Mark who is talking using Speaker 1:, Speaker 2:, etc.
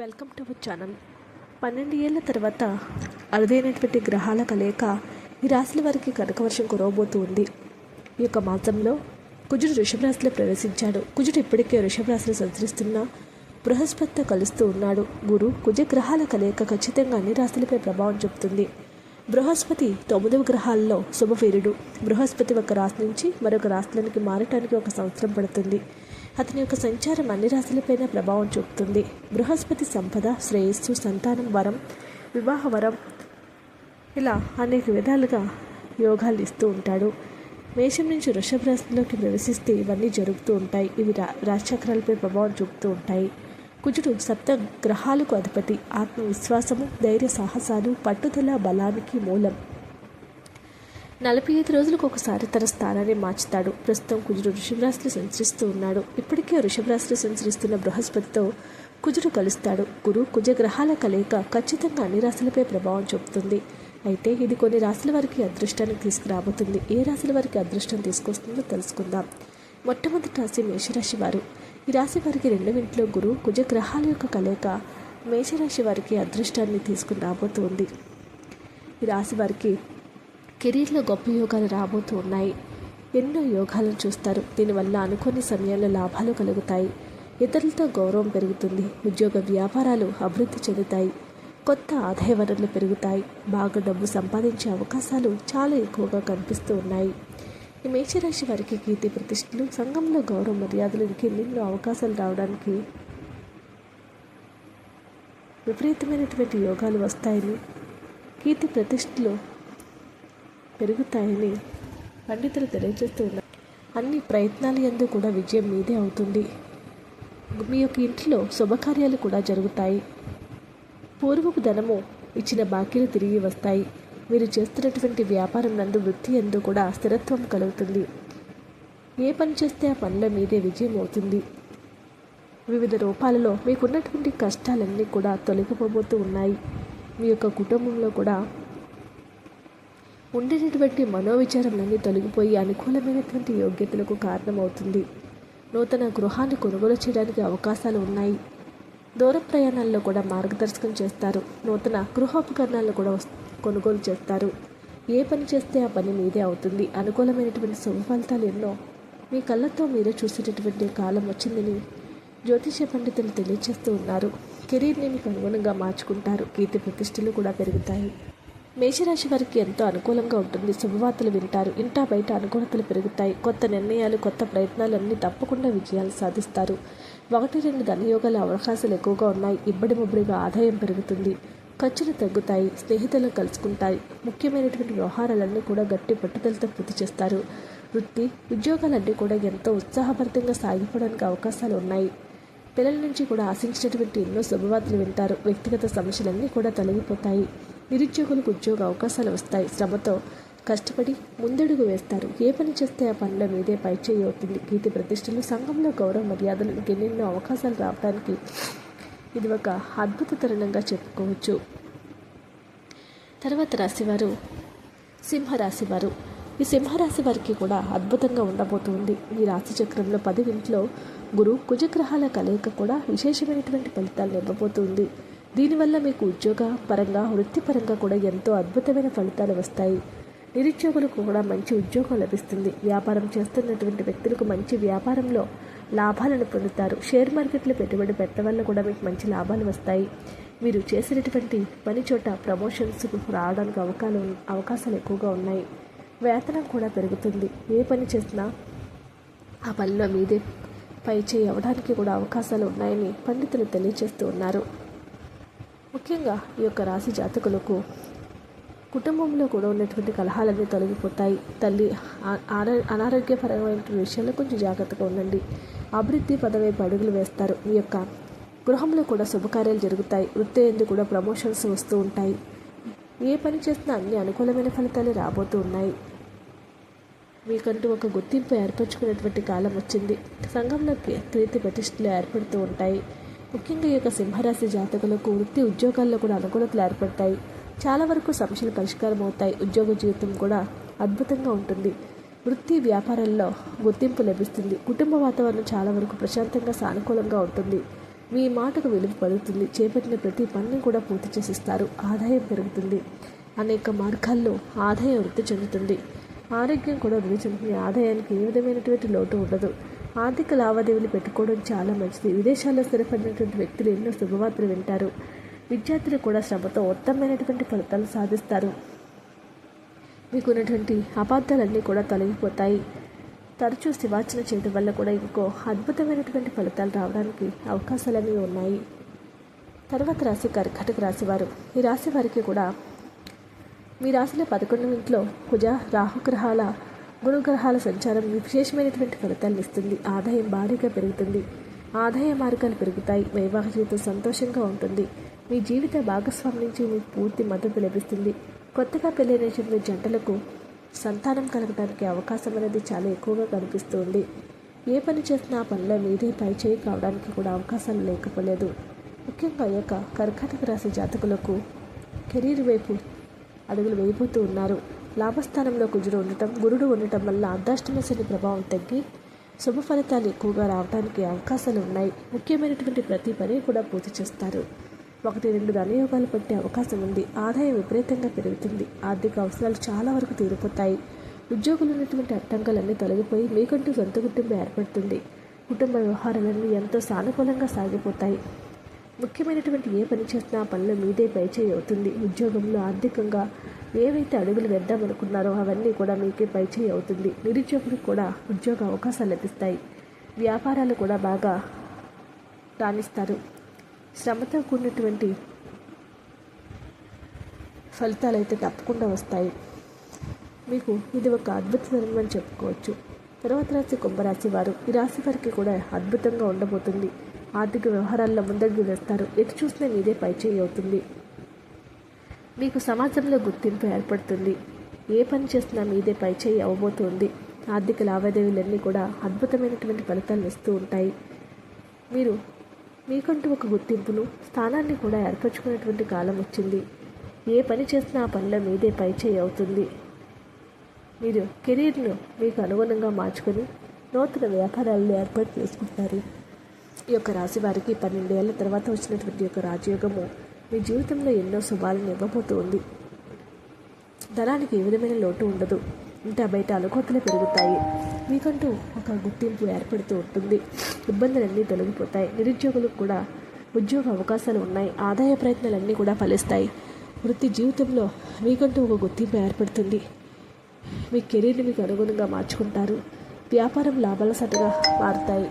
Speaker 1: Welcome to our channel. పన్నెండు ఏళ్ళ తర్వాత అరుదైనటువంటి గ్రహాల కలయిక ఈ రాశుల వారికి కనకవర్షం కురవబోతూ ఉంది ఈ యొక్క మాసంలో కుజుడు వృషభ రాశిలో ప్రవేశించాడు. కుజుడు ఇప్పటికే వృషభ రాశిలో సంచరిస్తున్న బృహస్పతితో కలుస్తూ ఉన్నాడు. గురు కుజ గ్రహాల కలయిక ఖచ్చితంగా అన్ని రాశులపై ప్రభావం చూపుతుంది. బృహస్పతి తొమ్మిదవ గ్రహాల్లో శుభవీరుడు. బృహస్పతి ఒక రాశి నుంచి మరొక రాశులకి మారటానికి ఒక సంవత్సరం పడుతుంది. అతని యొక్క సంచారం అన్ని రాశులపైన ప్రభావం చూపుతుంది. బృహస్పతి సంపద శ్రేయస్సు సంతానం వరం వివాహ వరం ఇలా అనేక విధాలుగా యోగాలు ఇస్తూ ఉంటాడు. మేషం నుంచి వృషభ రాశిలోకి ప్రవేశిస్తే ఇవన్నీ జరుగుతూ ఉంటాయి. ఇవి రా రాశిచక్రాలపై ప్రభావం చూపుతూ ఉంటాయి. కుజుడు సప్త గ్రహాలకు అధిపతి. ఆత్మవిశ్వాసము ధైర్య సాహసాలు పట్టుదల బలానికి మూలం. నలభై ఐదు రోజులకు ఒకసారి తన స్థానాన్ని మార్చుతాడు. ప్రస్తుతం కుజుడు వృషభ సంచరిస్తూ ఉన్నాడు. ఇప్పటికే వృషభ సంచరిస్తున్న బృహస్పతితో కుజుడు కలుస్తాడు. గురు కుజ గ్రహాల కలయిక ఖచ్చితంగా అన్ని రాశులపై ప్రభావం చూపుతుంది. అయితే ఇది కొన్ని రాశుల వారికి అదృష్టాన్ని తీసుకురాబోతుంది. ఏ రాశుల వారికి అదృష్టం తీసుకొస్తుందో తెలుసుకుందాం. మొట్టమొదటి రాశి మేషరాశి వారు. ఈ రాశి వారికి రెండవ ఇంట్లో గురు కుజ గ్రహాల యొక్క కలయిక మేషరాశి వారికి అదృష్టాన్ని తీసుకుని రాబోతుంది ఈ రాశి వారికి కెరీర్లో గొప్ప యోగాలు రాబోతూ ఉన్నాయి. ఎన్నో యోగాలను చూస్తారు. దీనివల్ల అనుకోని సమయాల్లో లాభాలు కలుగుతాయి. ఇతరులతో గౌరవం పెరుగుతుంది. ఉద్యోగ వ్యాపారాలు అభివృద్ధి చెందుతాయి. కొత్త ఆదాయ వనరులు పెరుగుతాయి. బాగా డబ్బు సంపాదించే అవకాశాలు చాలా ఎక్కువగా కనిపిస్తూ ఉన్నాయి. ఈ మేషరాశి వారికి కీర్తి ప్రతిష్టలు సంఘంలో గౌరవ మర్యాదలు ఇంకెన్నెన్నో అవకాశాలు రావడానికి విపరీతమైనటువంటి యోగాలు వస్తాయని కీర్తి ప్రతిష్టలు పెరుగుతాయని పండితులు తెలియజేస్తూ ఉన్నారు. అన్ని ప్రయత్నాలు ఎందు కూడా విజయం మీదే అవుతుంది. మీ యొక్క ఇంట్లో శుభకార్యాలు కూడా జరుగుతాయి. పూర్వపు ధనము ఇచ్చిన బాకీలు తిరిగి వస్తాయి. మీరు చేస్తున్నటువంటి వ్యాపారం నందు వృత్తి ఎందు కూడా స్థిరత్వం కలుగుతుంది. ఏ పని చేస్తే ఆ పనుల మీదే విజయం అవుతుంది. వివిధ రూపాలలో మీకున్నటువంటి కష్టాలన్నీ కూడా తొలగిపోబోతూ ఉన్నాయి. మీ యొక్క కుటుంబంలో కూడా ఉండేటటువంటి మనోవిచారములన్నీ తొలగిపోయి అనుకూలమైనటువంటి యోగ్యతలకు కారణమవుతుంది. నూతన గృహాన్ని కొనుగోలు చేయడానికి అవకాశాలు ఉన్నాయి. దూర ప్రయాణాల్లో కూడా మార్గదర్శకం చేస్తారు. నూతన గృహోపకరణాలు కూడా కొనుగోలు చేస్తారు. ఏ పని చేస్తే ఆ పని మీదే అవుతుంది. అనుకూలమైనటువంటి శుభ ఫలితాలు ఎన్నో మీ కళ్ళతో మీరే చూసేటటువంటి కాలం వచ్చిందని జ్యోతిష పండితులు తెలియజేస్తూ ఉన్నారు. కెరీర్ని మీకు అనుగుణంగా మార్చుకుంటారు. కీర్తి ప్రతిష్టలు కూడా పెరుగుతాయి. మేషరాశి వారికి ఎంతో అనుకూలంగా ఉంటుంది. శుభవార్తలు వింటారు. ఇంటా బయట అనుకూలతలు పెరుగుతాయి. కొత్త నిర్ణయాలు కొత్త ప్రయత్నాలు అన్నీ తప్పకుండా విజయాలు సాధిస్తారు. ఒకటి రెండు ధనయోగాల అవకాశాలు ఎక్కువగా ఉన్నాయి. ఇబ్బడి ముబ్బడిగా ఆదాయం పెరుగుతుంది. ఖర్చులు తగ్గుతాయి. స్నేహితులను కలుసుకుంటాయి. ముఖ్యమైనటువంటి వ్యవహారాలన్నీ కూడా గట్టి పట్టుదలతో పూర్తి చేస్తారు. వృత్తి ఉద్యోగాలన్నీ కూడా ఎంతో ఉత్సాహభరితంగా సాగిపోవడానికి అవకాశాలు ఉన్నాయి. పిల్లల నుంచి కూడా ఆశించినటువంటి ఎన్నో శుభవార్తలు వింటారు. వ్యక్తిగత సమస్యలన్నీ కూడా తొలగిపోతాయి. నిరుద్యోగులకు ఉద్యోగ అవకాశాలు వస్తాయి. శ్రమతో కష్టపడి ముందడుగు వేస్తారు. ఏ పని చేస్తే ఆ పనిలో మీదే పైచేయి అవుతుంది. కీర్తి ప్రతిష్టలు సంఘంలో గౌరవ మర్యాదలు ఎన్నెన్నో అవకాశాలు రావడానికి ఇది ఒక అద్భుత తరుణంగా చెప్పుకోవచ్చు. తర్వాత రాశివారు సింహరాశివారు. ఈ సింహరాశి వారికి కూడా అద్భుతంగా ఉండబోతుంది. ఈ రాశి చక్రంలో పది ఇంట్లో గురు కుజగ్రహాల కలయిక కూడా విశేషమైనటువంటి ఫలితాలను ఇవ్వబోతుంది. దీనివల్ల మీకు ఉద్యోగ పరంగా వృత్తిపరంగా కూడా ఎంతో అద్భుతమైన ఫలితాలు వస్తాయి. నిరుద్యోగులకు కూడా మంచి ఉద్యోగం లభిస్తుంది. వ్యాపారం చేస్తున్నటువంటి వ్యక్తులకు మంచి వ్యాపారంలో లాభాలను పొందుతారు. షేర్ మార్కెట్లో పెట్టుబడి పెట్టడం వల్ల కూడా మీకు మంచి లాభాలు వస్తాయి. మీరు చేసినటువంటి పని చోట ప్రమోషన్స్ రావడానికి అవకాశాలు అవకాశాలు ఎక్కువగా ఉన్నాయి. వేతనం కూడా పెరుగుతుంది. ఏ పని చేసినా ఆ పనిలో మీదే పై చేయి అవ్వడానికి కూడా అవకాశాలు ఉన్నాయని పండితులు తెలియజేస్తూ ఉన్నారు. ముఖ్యంగా ఈ యొక్క రాశి జాతకులకు కుటుంబంలో కూడా ఉన్నటువంటి కలహాలన్నీ తొలగిపోతాయి. తల్లి అనారోగ్యపరమైనటువంటి ఆరో- విషయాల్లో కొంచెం జాగ్రత్తగా ఉండండి. అభివృద్ధి పదవైపు అడుగులు వేస్తారు. మీ యొక్క గృహంలో కూడా శుభకార్యాలు జరుగుతాయి. వృత్తి ఎందుకు కూడా ప్రమోషన్స్ వస్తూ ఉంటాయి. ఏ పని చేసినా అన్ని అనుకూలమైన ఫలితాలు రాబోతూ ఉన్నాయి. మీకంటూ ఒక గుర్తింపు ఏర్పరచుకునేటువంటి కాలం వచ్చింది. సంఘంలో కీ- కీర్తి ప్రతిష్టలు ఏర్పడుతూ ఉంటాయి. ముఖ్యంగా ఈ యొక్క సింహరాశి జాతకులకు వృత్తి ఉద్యోగాల్లో కూడా అనుకూలతలు ఏర్పడతాయి. చాలా వరకు సమస్యలు పరిష్కారం అవుతాయి ఉద్యోగ జీవితం కూడా అద్భుతంగా ఉంటుంది. వృత్తి వ్యాపారాల్లో గుర్తింపు లభిస్తుంది. కుటుంబ వాతావరణం చాలా వరకు ప్రశాంతంగా సానుకూలంగా ఉంటుంది. మీ మాటకు విలువ పడుతుంది చేపట్టిన ప్రతి పనిని కూడా పూర్తి చేసిస్తారు. ఆదాయం పెరుగుతుంది. అనేక మార్గాల్లో ఆదాయం వృద్ధి చెందుతుంది. ఆరోగ్యం కూడా వృద్ధి చెందుతుంది ఆదాయానికి ఏ విధమైనటువంటి లోటు ఉండదు. ఆర్థిక లావాదేవీలు పెట్టుకోవడం చాలా మంచిది. విదేశాల్లో స్థిరపడినటువంటి వ్యక్తులు ఎన్నో శుభవార్తలు వింటారు. విద్యార్థులు కూడా శ్రమతో ఉత్తమమైనటువంటి ఫలితాలు సాధిస్తారు. మీకున్నటువంటి అపార్థాలన్నీ కూడా తొలగిపోతాయి. తరచూ శివార్చన చేయడం వల్ల కూడా ఇంకో అద్భుతమైనటువంటి ఫలితాలు రావడానికి అవకాశాలన్నీ ఉన్నాయి. తర్వాత రాశి కర్కటక రాశివారు ఈ రాశి వారికి కూడా మీ రాశిలో పదకొండు ఇంట్లో కుజ రాహుగ్రహాల గుణగ్రహాల సంచారం విశేషమైనటువంటి ఫలితాలను ఇస్తుంది. ఆదాయం భారీగా పెరుగుతుంది. ఆదాయ మార్గాలు పెరుగుతాయి. వైవాహిక జీవితం సంతోషంగా ఉంటుంది. మీ జీవిత భాగస్వామి నుంచి మీకు పూర్తి మద్దతు లభిస్తుంది. కొత్తగా పెళ్ళైనటువంటి జంటలకు సంతానం కలగడానికి అవకాశం అనేది చాలా ఎక్కువగా కనిపిస్తుంది. ఏ పని చేసినా ఆ పనిలో మీదే పై చేయి కావడానికి కూడా అవకాశాలు లేకపోలేదు. ముఖ్యంగా ఈ యొక్క కర్కాటక రాశి జాతకులకు కెరీర్ వైపు అడుగులు వేయబోతూ ఉన్నారు. లాభస్థానంలో కుజుడు ఉండటం గురుడు ఉండటం వల్ల అర్ధాష్టమ శని ప్రభావం తగ్గి శుభ ఫలితాలు ఎక్కువగా రావడానికి అవకాశాలు ఉన్నాయి. ముఖ్యమైనటువంటి ప్రతి పని కూడా పూర్తి చేస్తారు. ఒకటి రెండు ధనయోగాలు పట్టే అవకాశం ఉంది. ఆదాయం విపరీతంగా పెరుగుతుంది. ఆర్థిక అవసరాలు చాలా వరకు తీరిపోతాయి. ఉద్యోగులు ఉన్నటువంటి అడ్డంకులన్నీ తొలగిపోయి మీకంటూ సొంత కుటుంబం ఏర్పడుతుంది. కుటుంబ వ్యవహారాలన్నీ ఎంతో సానుకూలంగా సాగిపోతాయి. ముఖ్యమైనటువంటి ఏ పని చేసినా పనులు మీదే పైచేయి అవుతుంది. ఉద్యోగంలో ఆర్థికంగా ఏవైతే అడుగులు వేద్దామనుకున్నారో అవన్నీ కూడా మీకే పైచేయి అవుతుంది. నిరుద్యోగులకు కూడా ఉద్యోగ అవకాశాలు లభిస్తాయి. వ్యాపారాలు కూడా బాగా రాణిస్తారు. శ్రమతో కూడినటువంటి ఫలితాలు అయితే తప్పకుండా వస్తాయి. మీకు ఇది ఒక అద్భుతమైన అని చెప్పుకోవచ్చు. తర్వాత రాశి కుంభరాశి వారు ఈ రాశి వారికి కూడా అద్భుతంగా ఉండబోతుంది. ఆర్థిక వ్యవహారాల్లో ముందడుగు వేస్తారు. ఎటు చూసినా మీదే పైచేయి అవుతుంది. మీకు సమాజంలో గుర్తింపు ఏర్పడుతుంది. ఏ పని చేసినా మీదే పైచేయి అవ్వబోతుంది. ఆర్థిక లావాదేవీలన్నీ కూడా అద్భుతమైనటువంటి ఫలితాలను ఇస్తూ ఉంటాయి. మీరు మీకంటూ ఒక గుర్తింపును స్థానాన్ని కూడా ఏర్పరచుకునేటువంటి కాలం వచ్చింది. ఏ పని చేసినా ఆ పనిలో మీదే పైచేయి అవుతుంది. మీరు కెరీర్ను మీకు అనుగుణంగా మార్చుకొని నూతన వ్యాపారాలను ఏర్పాటు చేసుకుంటారు. ఈ యొక్క రాశి వారికి పన్నెండేళ్ళ తర్వాత వచ్చినటువంటి యొక్క రాజయోగము మీ జీవితంలో ఎన్నో శుభాలను ఇవ్వబోతుంది ధనానికి ఏ విధమైన లోటు ఉండదు. ఇంట బయట అనుకోతలు పెరుగుతాయి. మీకంటూ ఒక గుర్తింపు ఏర్పడుతూ ఉంటుంది. ఇబ్బందులన్నీ తొలగిపోతాయి. నిరుద్యోగులకు కూడా ఉద్యోగ అవకాశాలు ఉన్నాయి. ఆదాయ ప్రయత్నాలన్నీ కూడా ఫలిస్తాయి. వృత్తి జీవితంలో మీకంటూ ఒక గుర్తింపు ఏర్పడుతుంది. మీ కెరీర్ని మీకు అనుగుణంగా మార్చుకుంటారు. వ్యాపారం లాభాల సటగా మారుతాయి.